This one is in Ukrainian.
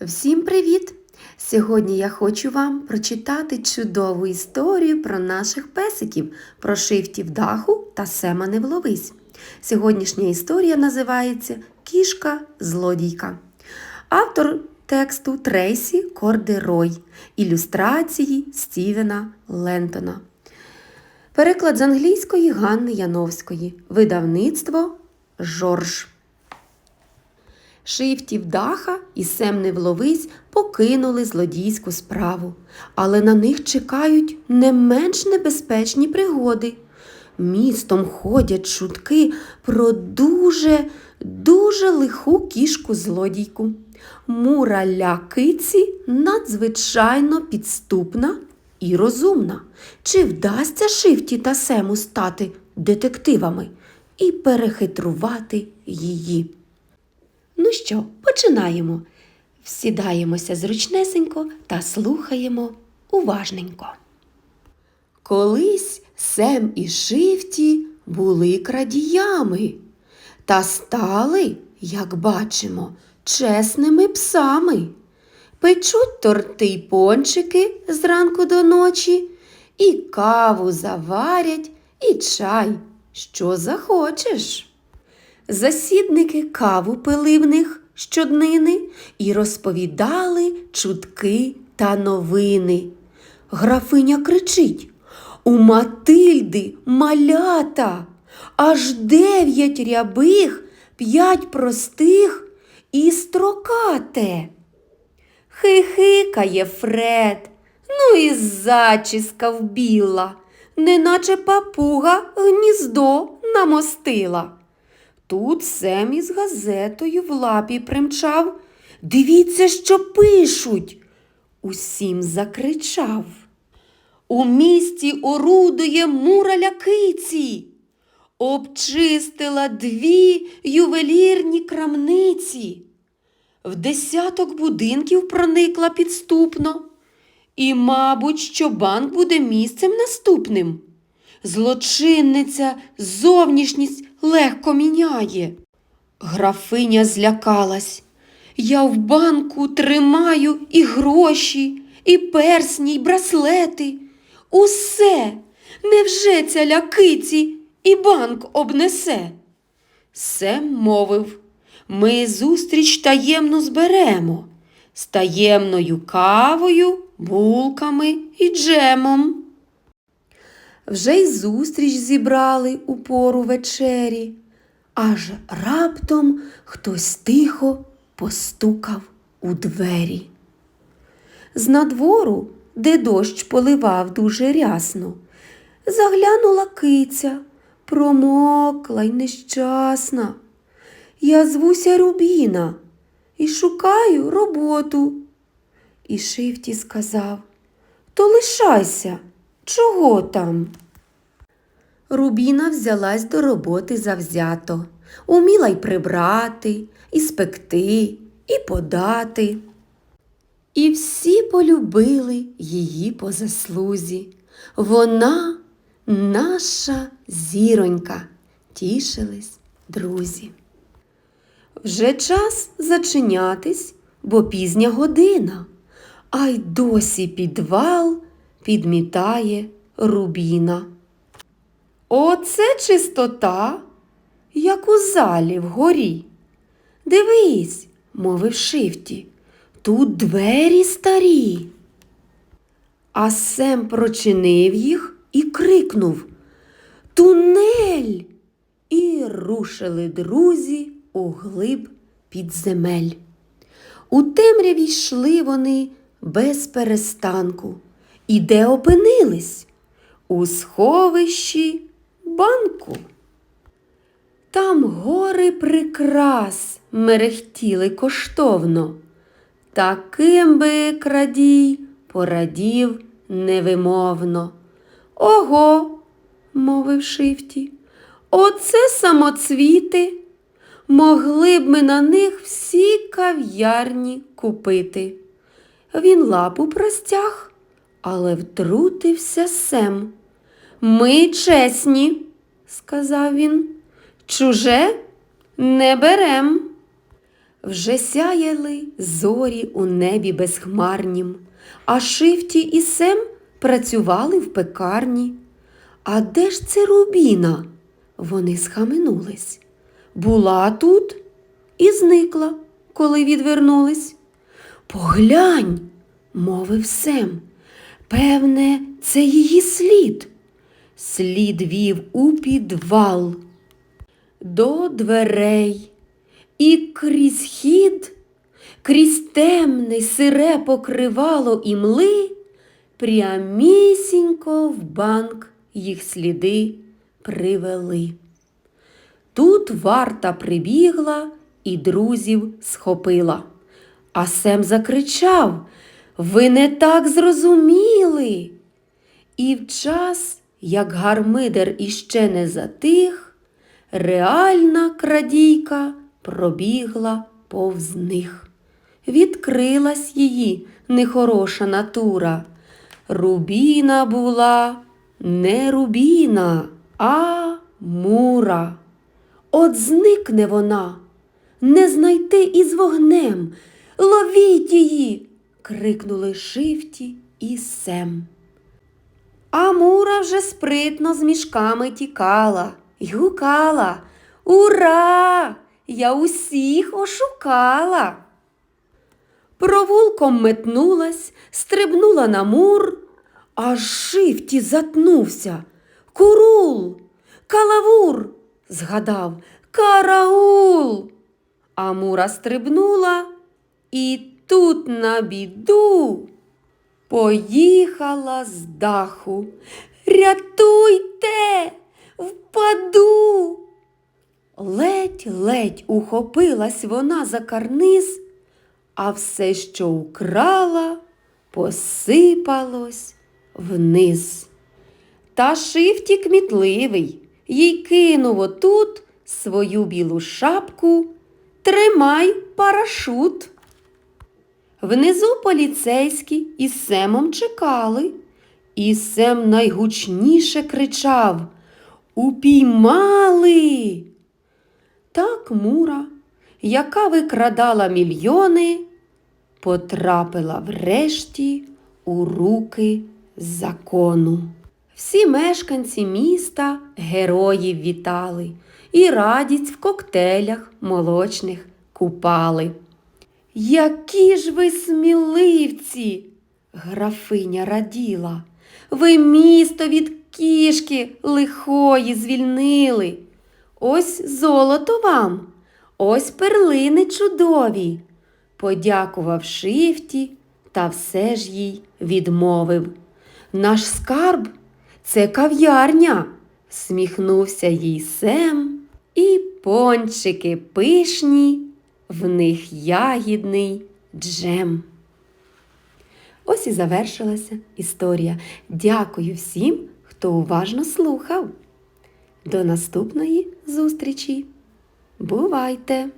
Всім привіт! Сьогодні я хочу вам прочитати чудову історію про наших песиків, про шифтів даху та Сема Невловись. Сьогоднішня історія називається Кішка злодійка. Автор тексту Трейсі Кордерой, ілюстрації Стівена Лентона. Переклад з англійської Ганни Яновської. Видавництво Жорж. Шифтів даха і Сем Невловись покинули злодійську справу, але на них чекають не менш небезпечні пригоди. Містом ходять чутки про дуже, дуже лиху кішку злодійку. Мураля киці надзвичайно підступна і розумна. Чи вдасться Шифті та Сему стати детективами і перехитрувати її? Ну що, починаємо. Всідаємося зручнесенько та слухаємо уважненько. Колись Сем і Шифті були крадіями та стали, як бачимо, чесними псами. Печуть торти й пончики зранку до ночі, і каву заварять, і чай, що захочеш. Засідники каву пили в них щоднини і розповідали чутки та новини. Графиня кричить У Матильди малята, аж дев'ять рябих, п'ять простих і строкате. Хихикає Фред, ну і зачіска вбіла, неначе папуга гніздо намостила. Тут Сем із газетою в лапі примчав. Дивіться, що пишуть. Усім закричав. У місті орудує мураля киці. Обчистила дві ювелірні крамниці. В десяток будинків проникла підступно. І, мабуть, що банк буде місцем наступним. Злочинниця зовнішність легко міняє. Графиня злякалась. Я в банку тримаю і гроші, і персні, і браслети. Усе. Невже ця лякиці і банк обнесе? Сем мовив, ми зустріч таємну зберемо з таємною кавою, булками і джемом. Вже й зустріч зібрали у пору вечері, аж раптом хтось тихо постукав у двері. З надвору, де дощ поливав дуже рясно, заглянула киця, промокла й нещасна. Я звуся Рубіна і шукаю роботу. І Шифті сказав То лишайся. Чого там? Рубіна взялась до роботи завзято, уміла й прибрати, і спекти, і подати. І всі полюбили її по заслузі. Вона наша зіронька, тішились друзі. Вже час зачинятись, бо пізня година, а й досі підвал підмітає рубіна. Оце чистота, як у залі вгорі. Дивись, мовив Шифті, тут двері старі. А Сем прочинив їх і крикнув Тунель! І рушили друзі у глиб підземель. У темряві йшли вони без перестанку. І де опинились? У сховищі банку. Там гори прикрас мерехтіли коштовно. Таким би крадій порадів невимовно. Ого, мовив Шифті, оце самоцвіти. Могли б ми на них всі кав'ярні купити. Він лапу простяг, але втрутився Сем. Ми чесні, сказав він, чуже не берем. Вже сяяли зорі у небі безхмарнім, а Шифті і Сем працювали в пекарні. А де ж це Рубіна? Вони схаменулись. Була тут і зникла, коли відвернулись. Поглянь, мовив Сем. Певне, це її слід. Слід вів у підвал до дверей, і крізь хід, крізь темне сире покривало і мли, прямісінько в банк їх сліди привели. Тут варта прибігла і друзів схопила. А Сем закричав Ви не так зрозуміли. І в час, як гармидер іще не затих, реальна крадійка пробігла повз них. Відкрилась її нехороша натура. Рубіна була не рубіна, а мура. От зникне вона, не знайти із вогнем. Ловіть її. Крикнули Шифті і Сем. А Мура вже спритно з мішками тікала й гукала. Ура! Я усіх ошукала. Провулком метнулась, стрибнула на мур, аж Шифті затнувся. Курул, калавур, згадав, караул. А Мура стрибнула і тут на біду поїхала з даху. Рятуйте, впаду. Ледь-ледь ухопилась вона за карниз, а все, що украла, посипалось вниз. Та шифті кмітливий, їй кинув отут свою білу шапку. Тримай парашут. Внизу поліцейські із Семом чекали, і Сем найгучніше кричав Упіймали. Так Мура, яка викрадала мільйони, потрапила врешті у руки закону. Всі мешканці міста героїв вітали і радість в коктейлях молочних купали. Які ж ви сміливці, графиня раділа, ви місто від кішки лихої звільнили. Ось золото вам, ось перлини чудові. Подякував шифті та все ж їй відмовив. Наш скарб це кав'ярня, сміхнувся їй Сем, і пончики пишні, в них ягідний джем. Ось і завершилася історія. Дякую всім, хто уважно слухав. До наступної зустрічі. Бувайте!